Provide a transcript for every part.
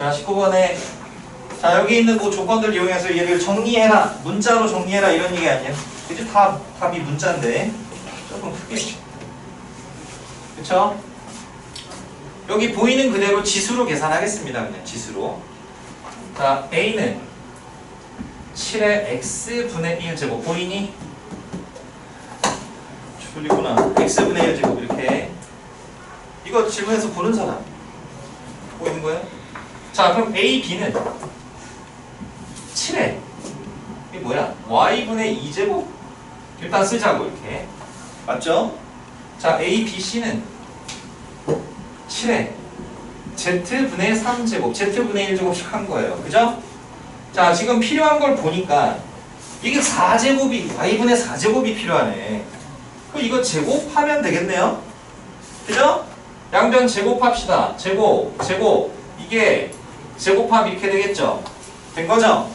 자, 19번에 자, 여기 있는 뭐 조건들 이용해서 얘를 정리해라. 문자로 정리해라 이런 얘기 아니에요. 그지? 다 답이 문자인데 조금 크게. 그쵸? 여기 보이는 그대로 지수로 계산하겠습니다. 그냥 지수로. 자, A는 7의 X분의 1제곱 보이니? 졸리구나. X분의 1제곱 이렇게 이거 질문에서 보는 사람 보이는 거예요? 자 그럼 A, B는 7에 이게 뭐야? Y분의 2제곱 일단 쓰자고 이렇게 맞죠? 자 A, B, C는 7에 Z분의 3제곱 Z분의 1제곱씩 한 거예요 그죠? 자 지금 필요한 걸 보니까 이게 4제곱이 Y분의 4제곱이 필요하네 그럼 이거 제곱하면 되겠네요 그죠? 양변 제곱합시다. 제곱, 제곱. 이게 제곱합 이렇게 되겠죠? 된 거죠?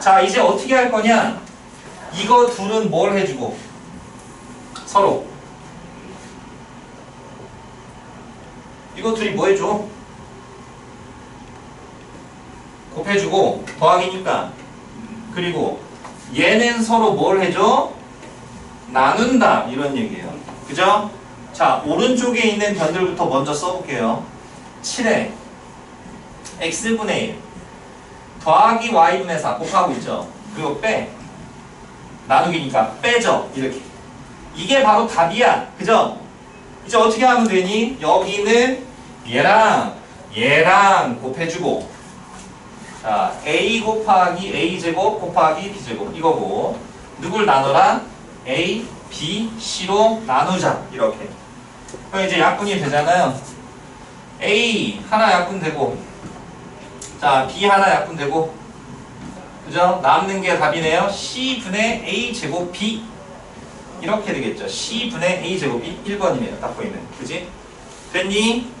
자, 이제 어떻게 할 거냐? 이거 둘은 뭘 해주고? 서로. 이거 둘이 뭐 해줘? 곱해주고, 더하기니까. 그리고 얘는 서로 뭘 해줘? 나눈다. 이런 얘기예요. 그죠? 자, 오른쪽에 있는 변들부터 먼저 써볼게요. 7에 x분의 1 더하기 y분의 4 곱하고 있죠. 그리고 빼. 나누기니까 빼죠. 이렇게. 이게 바로 답이야. 그죠? 이제 어떻게 하면 되니? 여기는 얘랑 얘랑 곱해주고 자, a 곱하기 a제곱 곱하기 b제곱 이거고 누굴 나눠라? a, b, c로 나누자. 이렇게. 그럼 이제 약분이 되잖아요. A 하나 약분 되고, 자 B 하나 약분 되고, 그죠? 남는 게 답이네요. C 분의 A 제곱 B 이렇게 되겠죠. C 분의 A 제곱이 1번이네요. 딱 보이는, 그지? 됐니?